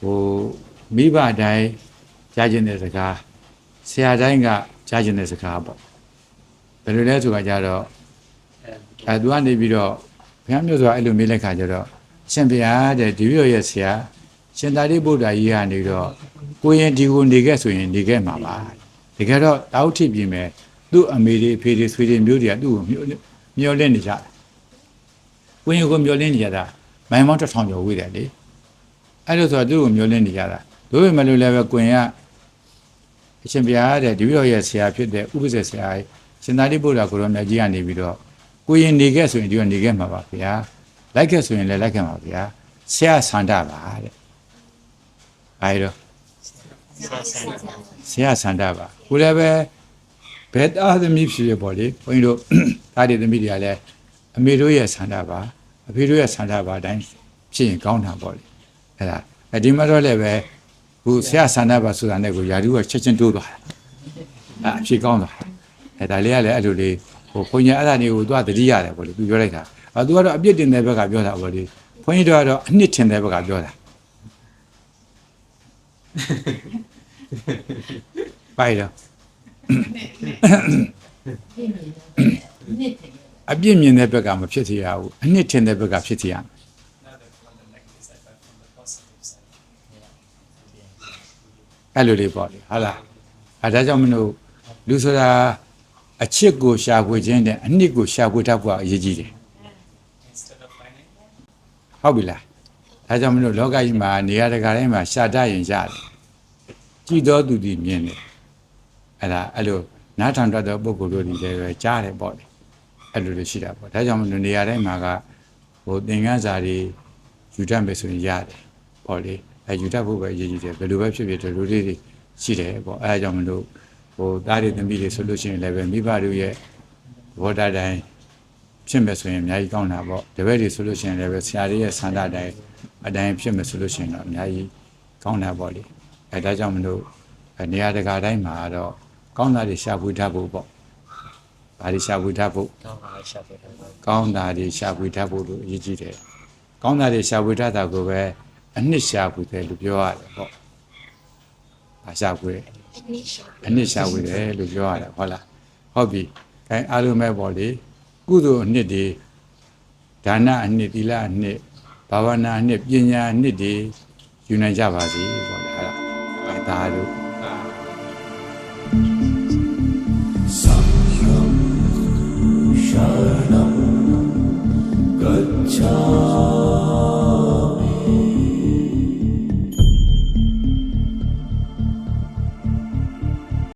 ဟိုမိဘတိုင်းကြားကျင်တဲ့စကားဆရာတိုင်းကကြားကျင်တဲ့စကားပေါ့ဘယ်လိုလဲဆိုတာကြတော့အဲသူကနေပြီးတော့ဘုရားမျိုးဆိုတာအဲ့လိုမေးလိုက်ခါကျတော့ရှင်ဘုရားတဲ့ဒီလိုရဲ့ဆရာရှင်သာရိပုတ္တရာကြီးကနေတော့ကိုရင်ဒီကိုနေခဲ့ဆိုရင်နေခဲ့မှာပါတကယ်တော့တောက်ထိပ်ပြင်မဲ့သူ့အမေတွေအဖေတွေဆွေတွေမျိုးတွေကသူ့ကိုမျောမျောလင့်နေကြတယ်ကိုရင်ကိုမျောလင့်နေကြတာမိုင်မောင်းတစ်ထောင်ကျော်ဝေးတယ်လေ အဲ့လိုဆိုတော့သူ့ကိုမျိုးလင်းနေကြတာတို့ပေမဲ့လို့လည်းပဲကွင်ကအရှင်ဘုရားတဲ့ဒီပြီးတော့ရဲ့ဆရာဖြစ်တဲ့ဥပ္ပဇေဆရာရှင်သာရိပုတ္တရာကိုရောမြတ်ကြီးကနေပြီးတော့ကိုရင်နေခဲ့ဆိုရင်ဒီကနေခဲ့မှာပါဗျာလိုက်ခဲ့ဆိုရင်လည်းလိုက်ခဲ့မှာပါဗျာဆရာဆန္ဒပါတဲ့အဲဒါဆရာဆန္ဒပါကိုလည်းပဲဘယ်သားသမီးဖြစ်ရပေါ့လေဘုန်းကြီးတို့သားတွေသမီးတွေကလည်းအမေတို့ရဲ့ဆန္ဒပါအဖေတို့ရဲ့ဆန္ဒပါအတိုင်းဖြစ်ရင်ကောင်းတာပေါ့လေ အဲ့ဒါအဲ့ဒီမှာတော့လည်းပဲခုဆရာဆန္ဒပါဆိုတာနဲ့ကိုယာရုကချက်ချင်းတိုးသွားတာအဲ့အဖြေကောင်းသွားတာအဲ့ဒါလေးကလည်းအဲ့လိုလေးဟိုခွန်ကြီးအဲ့ဒါနေကိုသူကတတိရတယ်ပေါ့လေသူပြောလိုက်တာအဲ့သူကတော့အပြစ်တင်တဲ့ဘက်ကပြောတာပေါ့လေခွန်ကြီးတို့ကတော့အနှစ်ထင်တဲ့ဘက်ကပြောတာပိုက်တော့နှစ်တည်းအပြစ်မြင်တဲ့ဘက်ကမဖြစ်စေရဘူးအနှစ်ထင်တဲ့ဘက်ကဖြစ်စေရမယ် အဲ့လိုလေးပေါ့လေဟုတ်လားအဲဒါကြောင့်မလို့လူဆိုတာအချစ်ကိုရှာဖွေခြင်းတဲ့အနှစ်ကိုရှာဖွေတတ်ဖို့အရေးကြီးတယ် Instead of finding ဟုတ်ပြီလားဒါကြောင့်မလို့လောကကြီးမှာနေရာတကာတိုင်းမှာရှာတတ်ရင်ရတယ်ကြည်တော်သူဒီမြင်တယ်အဲ့ဒါအဲ့လိုနားထောင်တတ်တဲ့ပုဂ္ဂိုလ်တို့ဒီလည်းပဲကြားတယ်ပေါ့လေအဲ့လိုလိုရှိတာပေါ့ဒါကြောင့်မလို့နေရာတိုင်းမှာကဟိုသင်္ကန်းစာတွေယူတတ်မယ်ဆိုရင်ရတယ်ပေါ့လေ အဲယူတတ်ဖို့ပဲအရေးကြီးတယ်ဘယ်လိုပဲဖြစ်ဖြစ်ဒီလိုလေးတွေရှိတယ်ပေါ့အဲဒါကြောင့်မလို့ဟိုသားတွေသမီးတွေဆိုလို့ရှိရင်လည်းပဲမိဘတို့ရဲ့ဘောဓာတိုင်းဖြစ်မယ်ဆိုရင်အများကြီးကောင်းတာပေါ့တပည့်တွေဆိုလို့ရှိရင်လည်းပဲဆရာတွေရဲ့ဆန္ဒတိုင်းအတိုင်းဖြစ်မယ်ဆိုလို့ရှိရင်တော့အများကြီးကောင်းတာပေါ့လေအဲဒါကြောင့်မလို့အဲနေရာတကာတိုင်းမှာတော့ကောင်းတာတွေရှာဖွေတတ်ဖို့ပေါ့ဘာတွေရှာဖွေတတ်ဖို့ကောင်းပါလေရှာဖွေတယ်ပေါ့ကောင်းတာတွေရှာဖွေတတ်ဖို့လို့အရေးကြီးတယ်ကောင်းတာတွေရှာဖွေတတ်တာကိုပဲ အနှစ်ရှာဖွေတယ်လို့ပြောရတယ်ပေါ့။ဘာရှာဖွေအနှစ်ရှာဖွေတယ်လို့ပြောရတယ်ဟုတ်လား။ဟုတ်ပြီ။အဲအားလုံးပဲပေါ့လေ။ကုသိုလ်အနှစ်တွေဒါနအနှစ်သီလအနှစ်ဘာဝနာအနှစ်ပညာအနှစ်တွေယူနိုင်ကြပါစေပေါ့လေ။ဟုတ်လား။အဲဒါလို့沙朗。